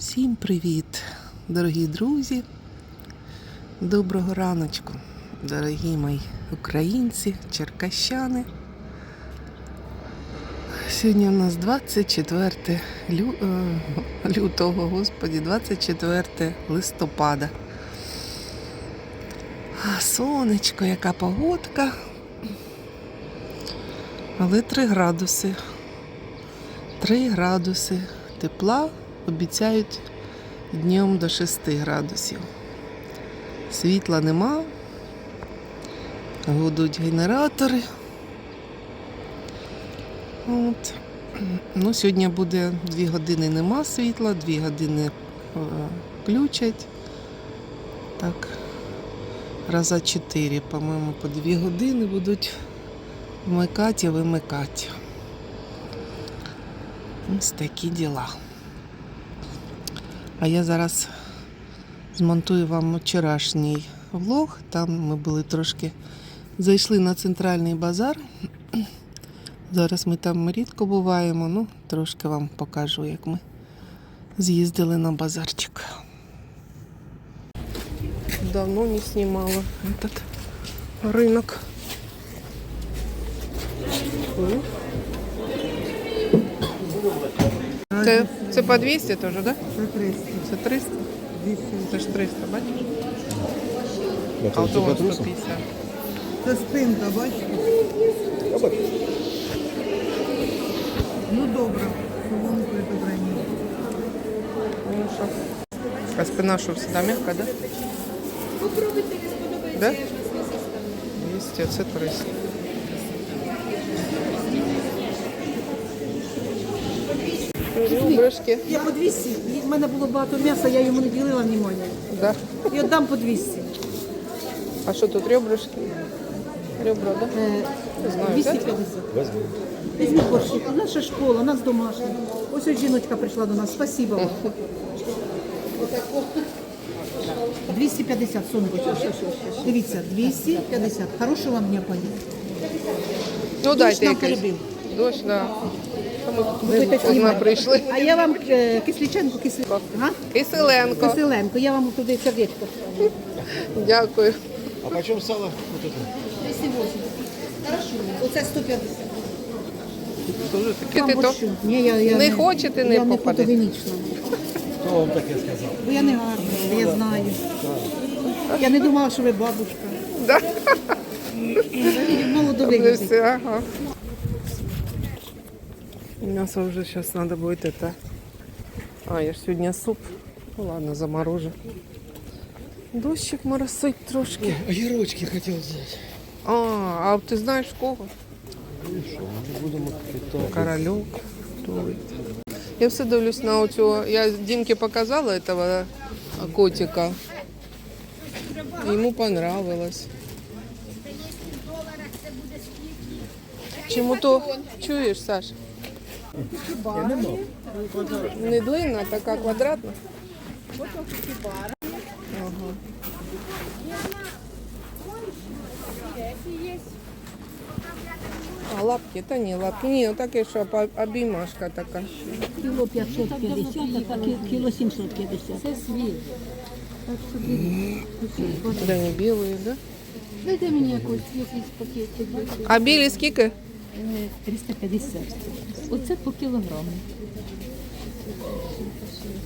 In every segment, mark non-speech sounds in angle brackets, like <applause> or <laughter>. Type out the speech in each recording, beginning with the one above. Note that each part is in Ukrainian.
Всім привіт, дорогі друзі. Доброго раночку, дорогі мої українці, черкащани. Сьогодні у нас 24 лю... е, лютого, господі, 24 листопада. Сонечко, яка погодка. Але 3 градуси. 3 градуси тепла обіцяють днем до 6 градусів. Світла нема, гудуть генератори. От. Ну, сьогодні буде 2 години нема світла, 2 години е, включать. Так, раза 4, по-моєму, по 2 години будуть вмикати і вимикати. Ось такі діла. А я зараз змонтую вам вчорашній влог. Там ми були трошки зайшли на центральний базар. Зараз ми там рідко буваємо, ну трошки вам покажу, як ми з'їздили на базарчик. Давно не знімала этот ринок. М. Це, це по 200 теж, так? Да? Це 300. Це 300? 200. Це ж 300, бачиш? А Это от типа воно труса? 150. Це спинка, бачите? Ну добре. Соломку і добрані. Ну що? А спина що всегда м'яка, да? Попробуйте, не сподобається, Да? я ж вас не заставлю. 200, це 300. Ребрышки. Я по 200. В мене було багато м'яса, я йому не ділила внимання. Да. І віддам по 200. А що тут ребрышки? Ребра, да? Е, Не знаю, 250. Возьми. Візьміть борщик. У нас ще школа, у нас домашня. Ось ось жіночка прийшла до нас. Спасибо вам. 250, сонечко. Дивіться, 250. Хорошого вам дня, пані. Ну дайте нам якийсь. перебив. Дощ, да. Ми Будете поздно прийшли. А я вам е, кисліченко, кисли... Киселенко. Киселенко, я вам туди сердечко. Дякую. А почем сало? Вот это? 280. Хорошо. Оце 150. Дуже таке Вам ти то. борщу. Ні, я, я Не хочете, не я не попадете. фотогенічна. Кто вам таке сказал? Бо я не гарна, я знаю. Я не думала, що ви бабушка. Да. Молодо Не все, ага. Мясо уже сейчас надо будет это. А, я ж сегодня суп. Ну ладно, заморожу. Дощик моросить трошки. Огірочки хотів взяти. А, а ти знаєш в кого? Будемо питати. Корольок. Хто це? Я все дивлюсь на оцю. Я Дімке показала этого котика. Йому понравилось. Чому то чуєш, Саш? Не длинна, така квадратна. Ага. А лапки, та ні, лапки. Ні, таке, що по- обіймашка така. Кіло 550, а кі- кіло 750. Це світ. Да не білої, да? Дайте мені якось якийсь пакетик. А білі скільки? Е, 350. Оце по кілограму.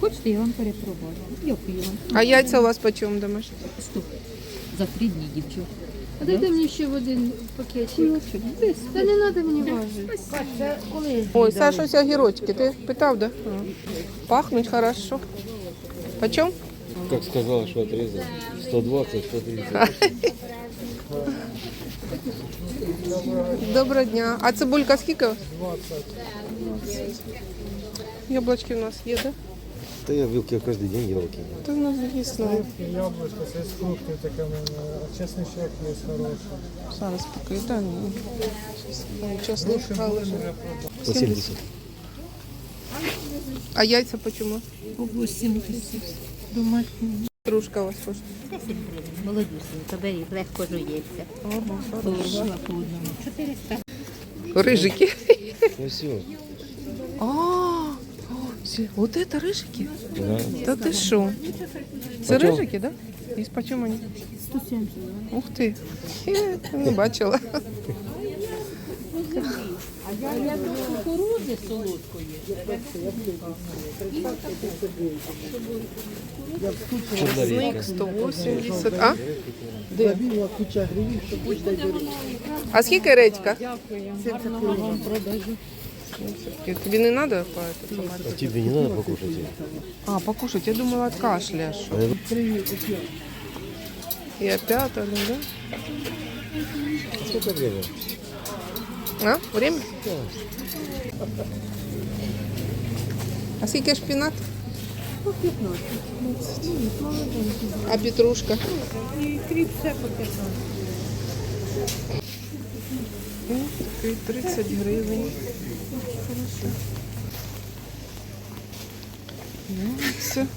Хочете, я вам перепробую. Дякую вам. А яйця у вас по чому домашні? Стоп. За три дні, дівчат. А дайте мені ще в один пакетик. Та не треба мені важити. Ой, Саша, ось огірочки. Ти питав, да? Пахнуть хорошо. Почем? Как сказала, что отрезал. 120, 130. <laughs> Доброго дня. А цибулька скільки? 20. Яблочки у нас є, да? Да я вилки каждый день елки. Та у нас звісно. Яблучко, це з фруктів таке в мене, а чесничок є хороший. Зараз поки, да, ні. Чесно, По 70. А яйця по чому? По 80. Трушка у вас коштує. Молодюсенько, беріть, легко жується. Рижики. Ну все. А, Всі- Вот это рыжики? Да. Та ти що? Це Почем? рижики, да? І по чому вони? 170. Ух ти. Хе, Не бачила. Кукурузи солодкої. Чесник 180. А? Де? А скільки редька? 70 Тобі не треба по А тебе не надо покушать? А, покушать, я думала, от кашля. И опять, да? Сколько время? А? Время? А скільки шпінат? По 15. А петрушка? І кріп все по 15. Ну, такий 30 гривень. Хорошо. Яйця.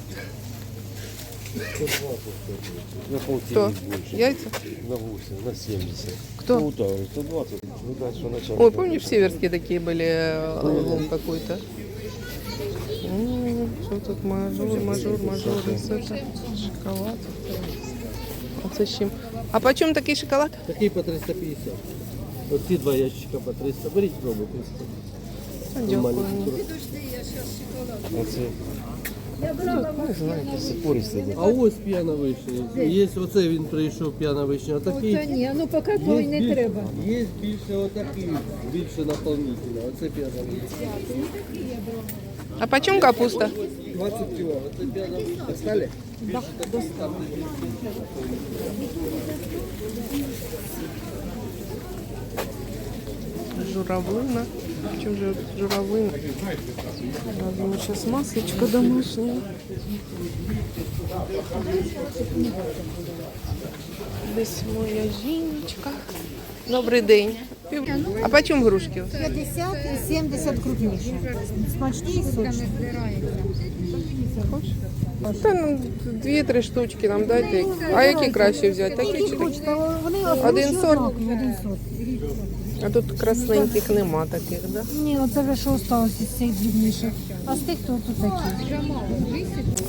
На Кто? полтинник больше. Яйца? На 8, на 70. Кто? Ну, да, 120. Ну, да, что начало. Ой, помнишь, в Северске такие были э, лом какой-то? М, Что тут мажор, мажор, мажор, это шоколад. А це з чим? А почем такий шоколад? Такий по 350. Оці два ящика по 300. Беріть пробуйте. Дякую. А це? Не знаю, це пористий. А ось п'яна вишня. Є оце він прийшов п'яна вишня. А такий Та ні, ну поки той не треба. є більше отакий, більше наповнителя. Оце п'яна вишня. А почем капуста? 20 кг. Оце п'яна вишня. Стали? Журавлина. Почем же журавлина? Возьму сейчас маслечко домашнее. Десь моя жіночка. Добрий день. А почем грушки? у 50 і 70 крупніше. Смачні і сочні. Та ну, дві-три штучки нам дайте. А які краще взяти? Такі чи такі? Вони Один сорт? Один сорт. А тут красненьких нема таких, да? Ні, оце вже що осталося з цих дрібніших. А з тих, то тут такі.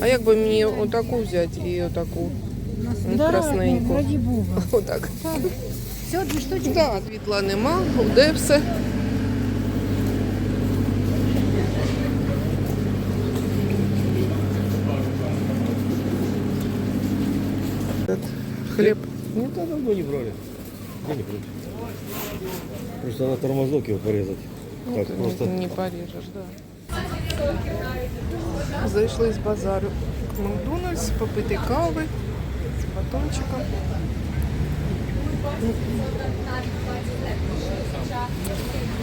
А як би мені отаку взяти і отаку? Ну, Да, красненьку. Раді Бога. <laughs> Отак. Все, дві штучки. Да, світла нема, де все. Этот Хлеб. Ну, да, давно не брали. Я не брали. Просто на тормозок его порезать. Так, просто. не порежеш, да. Зайшли з базару в Макдональдс, попити кави з батончиком.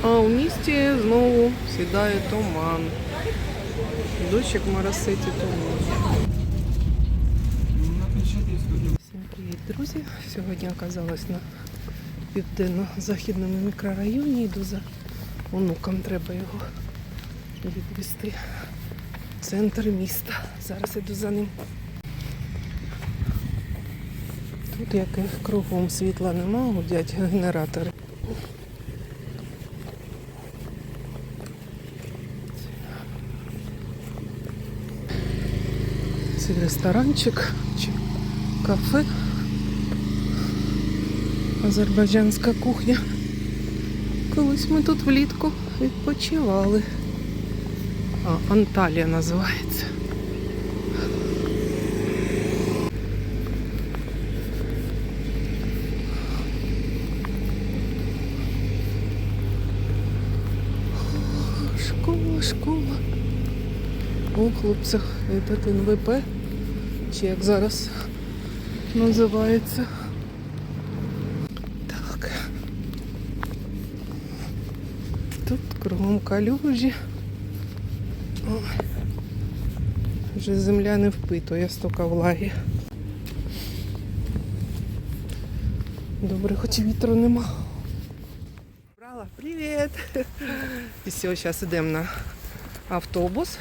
А у місті знову сідає туман. Дощик моросить і туман. Всім привіт, друзі! Сьогодні оказалась на південно-західному мікрорайоні. Йду за онуком, треба його відвести в центр міста. Зараз іду за ним. Тут яких кругом світла нема, гудять генератори. Це ресторанчик чи кафе. Азербайджанська кухня. Колись ми тут влітку відпочивали. А, Анталія називається. Школа, школа. О, хлопці, этот НВП, чи як зараз називається. Так. Тут кругом калюжі. Ой. Вже земля не впитує стільки влаги. Добре, хоч вітру нема. Брала, привіт! І все, зараз йдемо на автобус.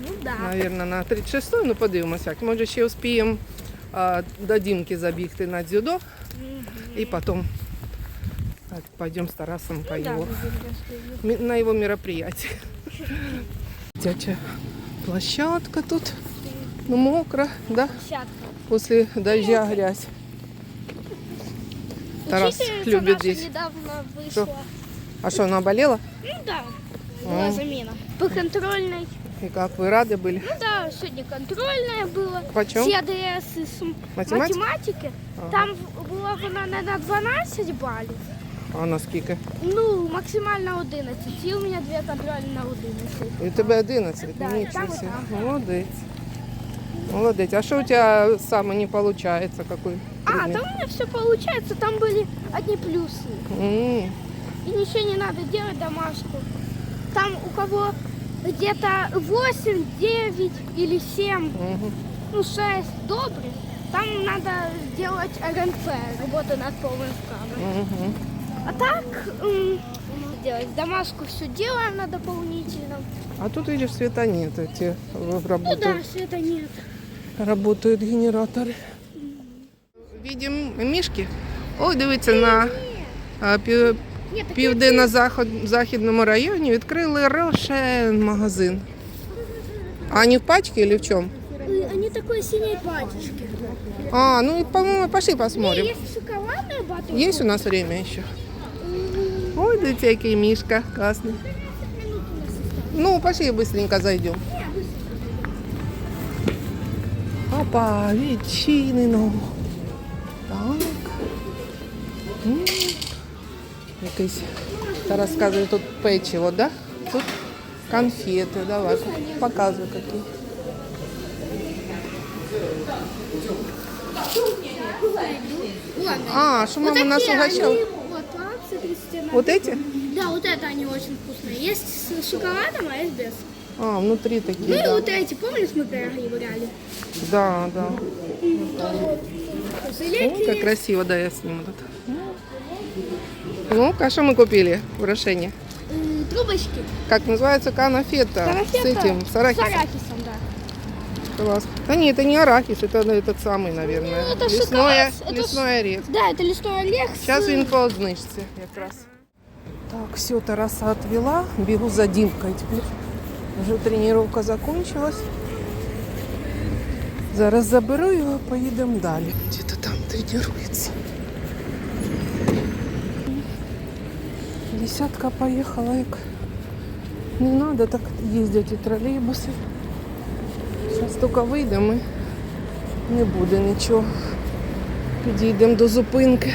Ну да. Наверное, на 36 ну подивимося. як. Може ще успіємо а, до Дімки забігти на дзюдо і потім так, пойдем з Тарасом по його, ми- на его мероприятие. Дядя Площадка тут. Ну, мокро, да? После дождя грязь. Тарас любит здесь. недавно вышла. Что? А что, она болела? Ну да, была А. замена. По контрольной. И как, вы рады были? Ну да, сегодня контрольная была. Почем? Все АДС из математики. Там була вона не на 12 балів. А на скільки? Ну, максимально 11. І у мене дві контрольні на 11. І у тебе 11? Да, і Нічого там, і себе. там. Молодець. Молодець. А що у тебе саме не получается? Какой А, предмет? там у меня все получается. Там были одни плюсы. М, И ничего не надо делать домашку. Там у кого где-то 8, 9 или 7 мгм. ну, 6 добрых, там надо делать РНП, работа над полным вкладом. Мгм. А так, м, делать домашку все делаем на дополнительном. А тут, видишь, света нет. Эти Ну да, работают, света нет. работают генераторы. Видим мішки. Ой, дивіться, на а, пів, Нет, такие південно-західному районі відкрили Рошен магазин. А они в пачке или в чем? э, они такой синей пачечки. А, ну, по-моему, пошли посмотрим. Есть шоколадная батонка. Есть у нас время еще? Ой, дивіться, який мішка, класний. Ну, пошли быстренько зайдем. Опа, відчинено. Так. М, Якийсь, та розказує, тут печиво, да? Тут конфети, давай, показуй які. Ладно. А, що мама нас угощала? Вот акции 31. Вот эти? Да, вот это они очень вкусные. Есть с шоколадом, а есть без. А, внутри такие, Ну и да. вот эти, помнишь, мы переговорили? Да, да. О, как красиво, да, я сниму тут. Ну, а что мы купили в Рошене? М, Трубочки. Как называется канафета? С этим, с арахисом. С арахисом, да. Класс. Да нет, это не арахис, это этот самый, наверное. Ну, это лесное, шоколад, это лесной орех. Да, это лесной орех. с- Сейчас він по знижці якраз. Так, все, Тараса отвела. Бегу за Димкой теперь. Уже тренировка закончилась. Зараз заберу його, поїдемо далі. Где-то там тренируется. Десятка поїхала, як не надо так їздять і тролейбуси. Зараз тільки вийдемо і не буде нічого. Підійдемо до зупинки.